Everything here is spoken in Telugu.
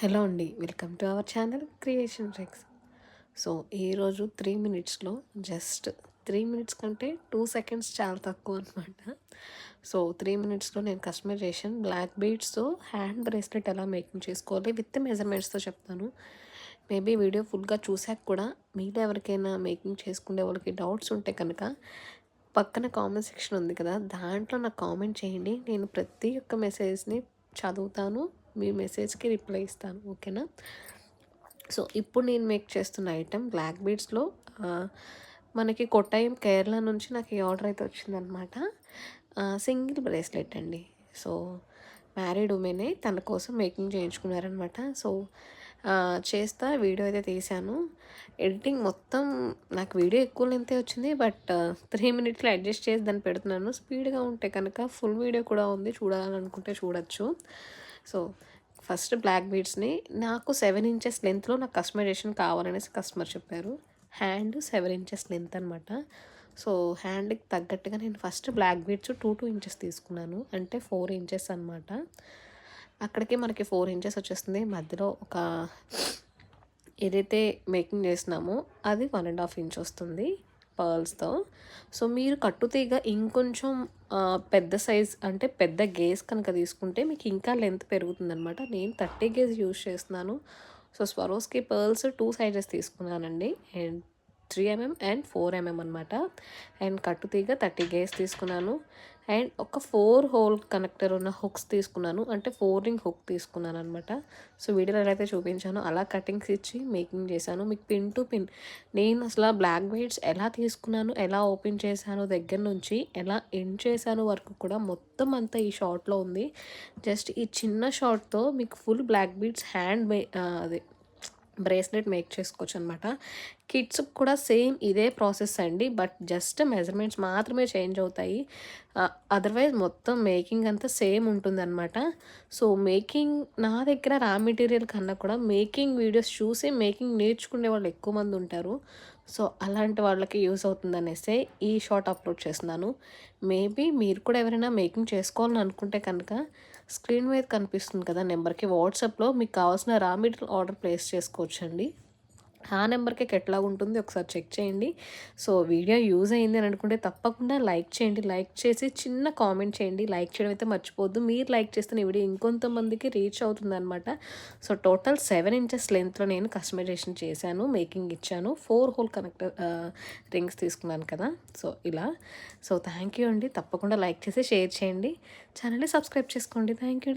హలో అండి welcome to our channel creation tricks. So ఈరోజు త్రీ మినిట్స్లో జస్ట్ త్రీ మినిట్స్ కంటే టూ సెకండ్స్ చాలా తక్కువ అనమాట సో త్రీ మినిట్స్లో నేను కస్టమైజేషన్ బ్లాక్ బీడ్స్తో హ్యాండ్ బ్రేస్లెట్ ఎలా మేకింగ్ చేసుకోవాలి విత్ మెజర్మెంట్స్తో చెప్తాను. మేబీ వీడియో ఫుల్గా చూసాక కూడా మీలో ఎవరికైనా మేకింగ్ చేసుకునే వాళ్ళకి డౌట్స్ ఉంటే కనుక పక్కన కామెంట్ సెక్షన్ ఉంది కదా దాంట్లో నాకు కామెంట్ చేయండి. నేను ప్రతి ఒక్క మెసేజ్ని చదువుతాను మీ మెసేజ్కి రిప్లై ఇస్తాను ఓకేనా? సో ఇప్పుడు నేను మేక్ చేస్తున్న ఐటెం బ్లాక్ బీడ్స్లో మనకి కొట్టాయం కేరళ నుంచి నాకు ఈ ఆర్డర్ అయితే వచ్చిందనమాట సింగిల్ బ్రేస్లెట్ అండి. సో మ్యారీడ్ ఉమెనే తన కోసం మేకింగ్ చేయించుకున్నారనమాట సో చేస్తా వీడియో అయితే తీశాను. ఎడిటింగ్ మొత్తం నాకు వీడియో ఎక్కువ లెంతే వచ్చింది బట్ త్రీ మినిట్స్లో అడ్జస్ట్ చేసి దాన్ని పెడుతున్నాను. స్పీడ్గా ఉంటే కనుక ఫుల్ వీడియో కూడా ఉంది చూడాలనుకుంటే చూడొచ్చు. సో ఫస్ట్ బ్లాక్ బీడ్స్ని నాకు సెవెన్ ఇంచెస్ లెంత్లో నాకు కస్టమైజేషన్ కావాలనేసి కస్టమర్ చెప్పారు. హ్యాండ్ సెవెన్ ఇంచెస్ లెంత్ అనమాట సో హ్యాండ్కి తగ్గట్టుగా నేను first black beads two two inches తీసుకున్నాను అంటే ఫోర్ ఇంచెస్ అనమాట అక్కడికి మనకి ఫోర్ ఇంచెస్ వచ్చేస్తుంది. మధ్యలో ఒక ఏదైతే మేకింగ్ చేసినామో అది వన్ అండ్ హాఫ్ ఇంచ్ వస్తుంది పర్ల్స్తో. సో మీరు కట్టుతీగ ఇంకొంచెం పెద్ద సైజ్ అంటే పెద్ద గేజ్ కనుక తీసుకుంటే మీకు ఇంకా లెంత్ పెరుగుతుందనమాట నేను థర్టీ గేజ్ యూజ్ చేస్తున్నాను. So Swarovski pearls two sizes తీసుకున్నానండి. And three MM and four MM అనమాట అండ్ కట్టుతీగ థర్టీ గేస్ తీసుకున్నాను. అండ్ ఒక ఫోర్ హోల్ కనెక్టర్ ఉన్న హుక్స్ తీసుకున్నాను. అంటే ఫోర్ రింగ్ హుక్ తీసుకున్నాను అనమాట సో వీడియోలో ఎలా అయితే చూపించానో అలా కటింగ్స్ ఇచ్చి మేకింగ్ చేశాను. మీకు పిన్ టు పిన్ నేను అసలు బ్లాక్ బెడ్స్ ఎలా తీసుకున్నాను ఎలా ఓపెన్ చేశాను దగ్గర నుంచి ఎలా ఎండ్ చేశాను వరకు కూడా మొత్తం అంతా ఈ షార్ట్లో ఉంది. జస్ట్ ఈ చిన్న షార్ట్తో మీకు ఫుల్ బ్లాక్ బీడ్స్ హ్యాండ్ అదే బ్రేస్లెట్ మేక్ చేసుకోవచ్చు అనమాట కిడ్స్కి కూడా సేమ్ ఇదే ప్రాసెస్ అండి. బట్ జస్ట్ మెజర్మెంట్స్ మాత్రమే చేంజ్ అవుతాయి. అదర్వైజ్ మొత్తం మేకింగ్ అంతా సేమ్ ఉంటుందన్నమాట సో మేకింగ్ నా దగ్గర రా మెటీరియల్ కన్నా కూడా మేకింగ్ వీడియోస్ చూసి మేకింగ్ నేర్చుకునే వాళ్ళు ఎక్కువ మంది ఉంటారు. సో అలాంటి వాళ్ళకి యూస్ అవుతుందనేసి ఈ షార్ట్ అప్లోడ్ చేస్తున్నాను. మేబీ మీరు కూడా ఎవరైనా మేకింగ్ చేసుకోవాలని అనుకుంటే కనుక స్క్రీన్ మీద కనిపిస్తుంది కదా నెంబర్కి. వాట్సాప్లో మీకు కావాల్సిన రా మెటీరియల్ ఆర్డర్ ప్లేస్ చేసుకోవచ్చండి. ఆ నెంబర్కి ఎట్లా ఉంటుంది. ఒకసారి చెక్ చేయండి. సో వీడియో యూజ్ అయింది అని అనుకుంటే తప్పకుండా లైక్ చేయండి. లైక్ చేసి చిన్న కామెంట్ చేయండి. లైక్ చేయడం అయితే మర్చిపోద్దు మీరు లైక్ చేస్తే వీడియో ఇంకొంతమందికి రీచ్ అవుతుందన్నమాట. సో టోటల్ సెవెన్ ఇంచెస్ లెంత్లో నేను కస్టమైజేషన్ చేశాను. మేకింగ్ ఇచ్చాను. ఫోర్ హోల్ కనెక్టర్ రింగ్స్ తీసుకున్నాను కదా. సో ఇలా. సో థ్యాంక్ యూ అండి. తప్పకుండా లైక్ చేసి షేర్ చేయండి. ఛానల్ని సబ్స్క్రైబ్ చేసుకోండి. Thank you